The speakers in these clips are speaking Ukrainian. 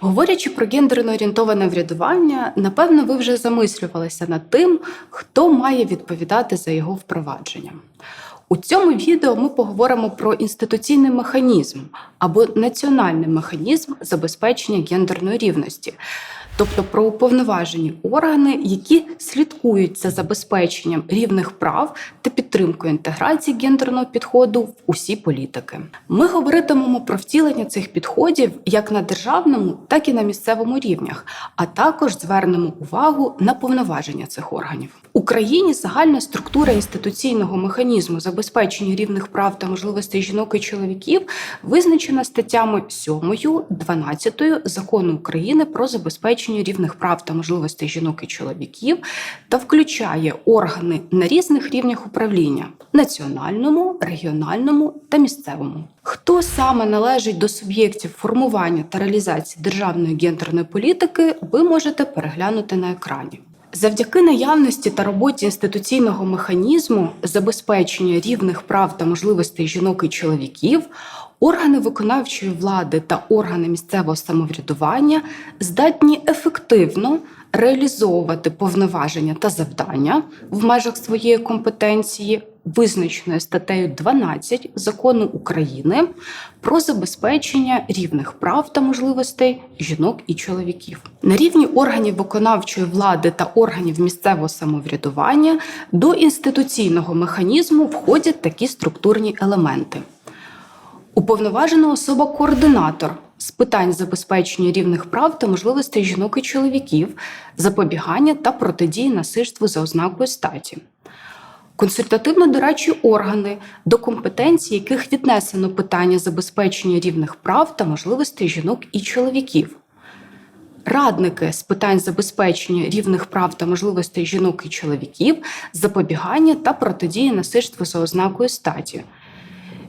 Говорячи про гендерно орієнтоване врядування, напевно, ви вже замислювалися над тим, хто має відповідати за його впровадження. У цьому відео ми поговоримо про інституційний механізм або національний механізм забезпечення гендерної рівності, тобто про уповноважені органи, які слідкують за забезпеченням рівних прав та підтримкою інтеграції гендерного підходу в усі політики. Ми говоритимемо про втілення цих підходів як на державному, так і на місцевому рівнях, а також звернемо увагу на повноваження цих органів. Україні загальна структура інституційного механізму забезпечення рівних прав та можливостей жінок і чоловіків визначена статтями 7, 12 закону України про забезпечення рівних прав та можливостей жінок і чоловіків та включає органи на різних рівнях управління національному, регіональному та місцевому. Хто саме належить до суб'єктів формування та реалізації державної гендерної політики, ви можете переглянути на екрані. Завдяки наявності та роботі інституційного механізму забезпечення рівних прав та можливостей жінок і чоловіків, органи виконавчої влади та органи місцевого самоврядування здатні ефективно реалізовувати повноваження та завдання в межах своєї компетенції, визначеної статтею 12 закону України про забезпечення рівних прав та можливостей жінок і чоловіків на рівні органів виконавчої влади та органів місцевого самоврядування до інституційного механізму входять такі структурні елементи. Уповноважена особа-координатор з питань забезпечення рівних прав та можливостей жінок і чоловіків, запобігання та протидії насильству за ознакою статі. Консультативно-дорадчі органи, до компетенції яких віднесено питання забезпечення рівних прав та можливостей жінок і чоловіків. Радники з питань забезпечення рівних прав та можливостей жінок і чоловіків, запобігання та протидії насильству за ознакою статі.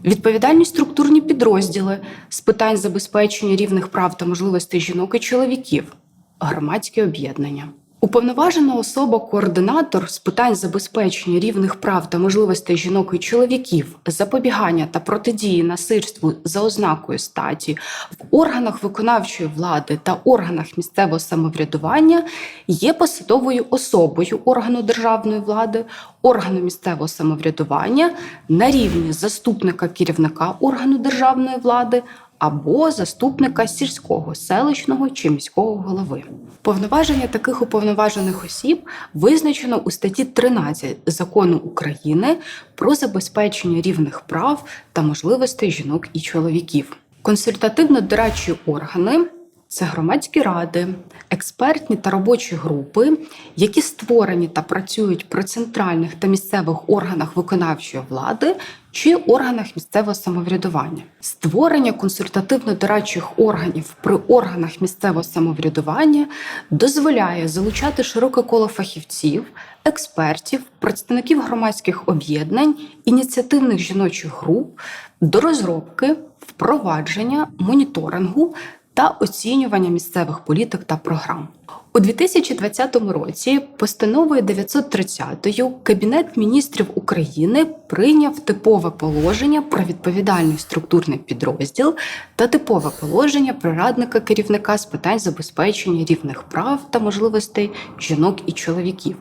Відповідальні структурні підрозділи з питань забезпечення рівних прав та можливостей жінок і чоловіків, громадські об'єднання. Уповноважена особа-координатор з питань забезпечення рівних прав та можливостей жінок і чоловіків, запобігання та протидії насильству за ознакою статі в органах виконавчої влади та органах місцевого самоврядування є посадовою особою органу державної влади, органу місцевого самоврядування на рівні заступника керівника органу державної влади або заступника сільського, селищного чи міського голови. Повноваження таких уповноважених осіб визначено у статті 13 закону України про забезпечення рівних прав та можливостей жінок і чоловіків. Консультативно-дорадчі органи це громадські ради, експертні та робочі групи, які створені та працюють при центральних та місцевих органах виконавчої влади чи органах місцевого самоврядування. Створення консультативно-дорадчих органів при органах місцевого самоврядування дозволяє залучати широке коло фахівців, експертів, представників громадських об'єднань, ініціативних жіночих груп до розробки, впровадження, моніторингу та оцінювання місцевих політик та програм. У 2020 році постановою 930 Кабінет міністрів України прийняв типове положення про відповідальний структурний підрозділ та типове положення про радника керівника з питань забезпечення рівних прав та можливостей жінок і чоловіків.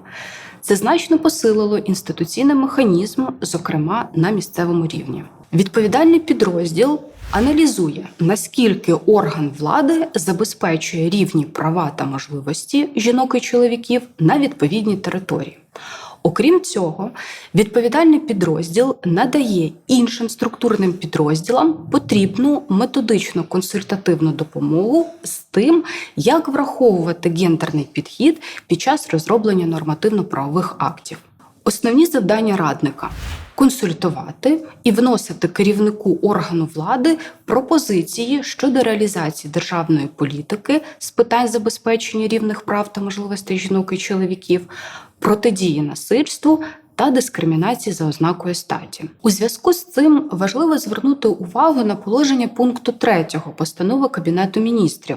Це значно посилило інституційний механізм, зокрема на місцевому рівні. Відповідальний підрозділ аналізує, наскільки орган влади забезпечує рівні права та можливості жінок і чоловіків на відповідній території. Окрім цього, відповідальний підрозділ надає іншим структурним підрозділам потрібну методично консультативну допомогу з тим, як враховувати гендерний підхід під час розроблення нормативно-правових актів. Основні завдання радника консультувати і вносити керівнику органу влади пропозиції щодо реалізації державної політики з питань забезпечення рівних прав та можливостей жінок і чоловіків, протидії насильству та дискримінації за ознакою статі. У зв'язку з цим важливо звернути увагу на положення пункту 3 постанови Кабінету міністрів.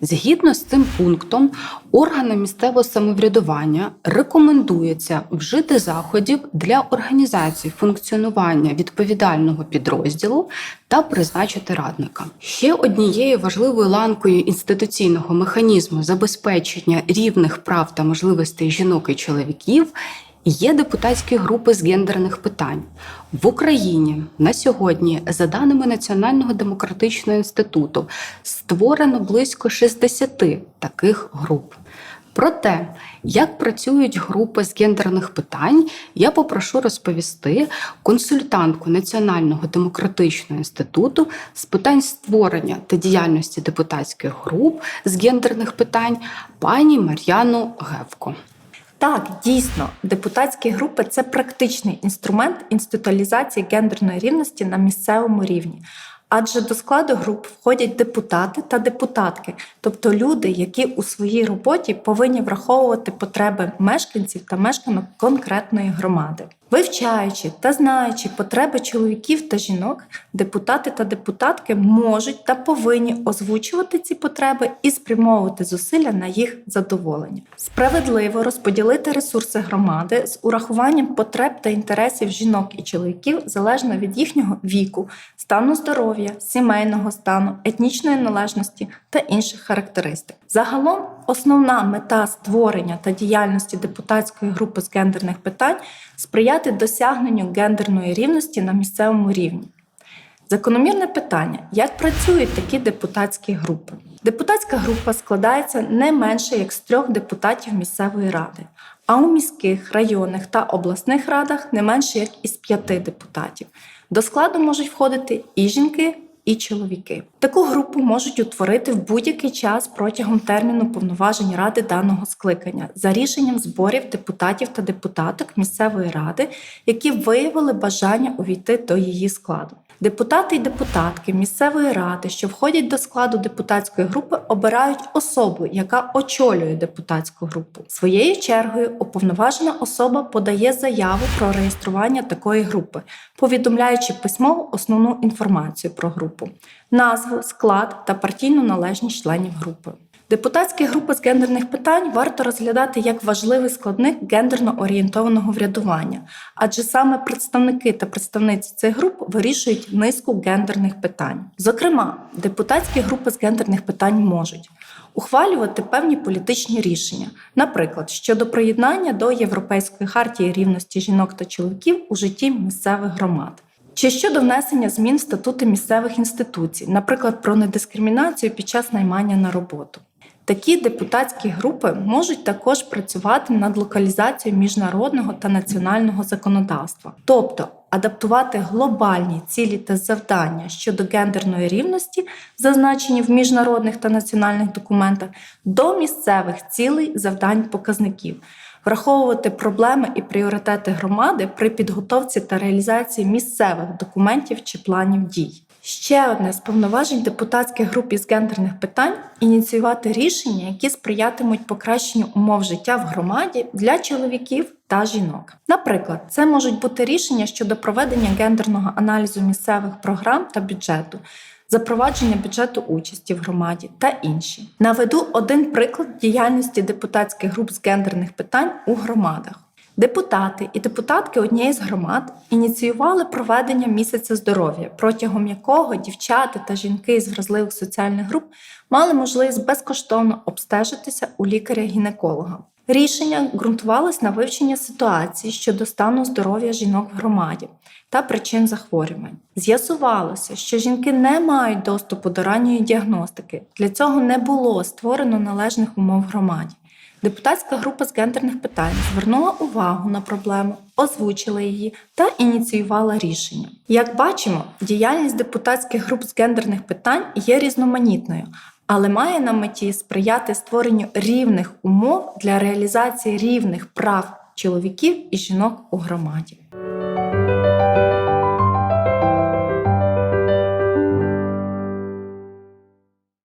Згідно з цим пунктом, органам місцевого самоврядування рекомендується вжити заходів для організації функціонування відповідального підрозділу та призначити радника. Ще однією важливою ланкою інституційного механізму забезпечення рівних прав та можливостей жінок і чоловіків є депутатські групи з гендерних питань в Україні на сьогодні, за даними Національного демократичного інституту, створено близько 60 таких груп. Про те, як працюють групи з гендерних питань, я попрошу розповісти консультантку Національного демократичного інституту з питань створення та діяльності депутатських груп з гендерних питань пані Мар'яну Гевко. Так, дійсно, депутатські групи це практичний інструмент інституалізації гендерної рівності на місцевому рівні. Адже до складу груп входять депутати та депутатки, тобто люди, які у своїй роботі повинні враховувати потреби мешканців та мешканок конкретної громади. Вивчаючи та знаючи потреби чоловіків та жінок, депутати та депутатки можуть та повинні озвучувати ці потреби і спрямовувати зусилля на їх задоволення, справедливо розподілити ресурси громади з урахуванням потреб та інтересів жінок і чоловіків залежно від їхнього віку, стану здоров'я, сімейного стану, етнічної належності та інших характеристик. Загалом, основна мета створення та діяльності депутатської групи з гендерних питань сприяти досягненню гендерної рівності на місцевому рівні. Закономірне питання: як працюють такі депутатські групи? Депутатська група складається не менше як з трьох депутатів місцевої ради, а у міських, районних та обласних радах не менше як із п'яти депутатів. До складу можуть входити і жінки, і чоловіки. Таку групу можуть утворити в будь-який час протягом терміну повноважень ради даного скликання за рішенням зборів депутатів та депутаток місцевої ради, які виявили бажання увійти до її складу. Депутати і депутатки місцевої ради, що входять до складу депутатської групи, обирають особу, яка очолює депутатську групу. Своєю чергою уповноважена особа подає заяву про реєстрування такої групи, повідомляючи письмово основну інформацію про групу, назву, склад та партійну належність членів групи. Депутатські групи з гендерних питань варто розглядати як важливий складник гендерно орієнтованого врядування, адже саме представники та представниці цих груп вирішують низку гендерних питань. Зокрема, депутатські групи з гендерних питань можуть ухвалювати певні політичні рішення, наприклад, щодо приєднання до Європейської хартії рівності жінок та чоловіків у житті місцевих громад. Чи щодо внесення змін в статути місцевих інституцій, наприклад, про недискримінацію під час наймання на роботу. Такі депутатські групи можуть також працювати над локалізацією міжнародного та національного законодавства, тобто адаптувати глобальні цілі та завдання щодо гендерної рівності, зазначені в міжнародних та національних документах, до місцевих цілей завдань показників. Враховувати проблеми і пріоритети громади при підготовці та реалізації місцевих документів чи планів дій. Ще одне з повноважень депутатських груп із гендерних питань ініціювати рішення, які сприятимуть покращенню умов життя в громаді для чоловіків та жінок. Наприклад, це можуть бути рішення щодо проведення гендерного аналізу місцевих програм та бюджету. Запровадження бюджету участі в громаді та інші наведу один приклад діяльності депутатських груп з гендерних питань у громадах. Депутати і депутатки однієї з громад ініціювали проведення місяця здоров'я, протягом якого дівчата та жінки з вразливих соціальних груп мали можливість безкоштовно обстежитися у лікаря-гінеколога. Рішення ґрунтувалось на вивченні ситуації щодо стану здоров'я жінок в громаді та причин захворювань. З'ясувалося, що жінки не мають доступу до ранньої діагностики. Для цього не було створено належних умов громаді. Депутатська група з гендерних питань звернула увагу на проблему, озвучила її та ініціювала рішення. Як бачимо, діяльність депутатських груп з гендерних питань є різноманітною, але має на меті сприяти створенню рівних умов для реалізації рівних прав чоловіків і жінок у громаді.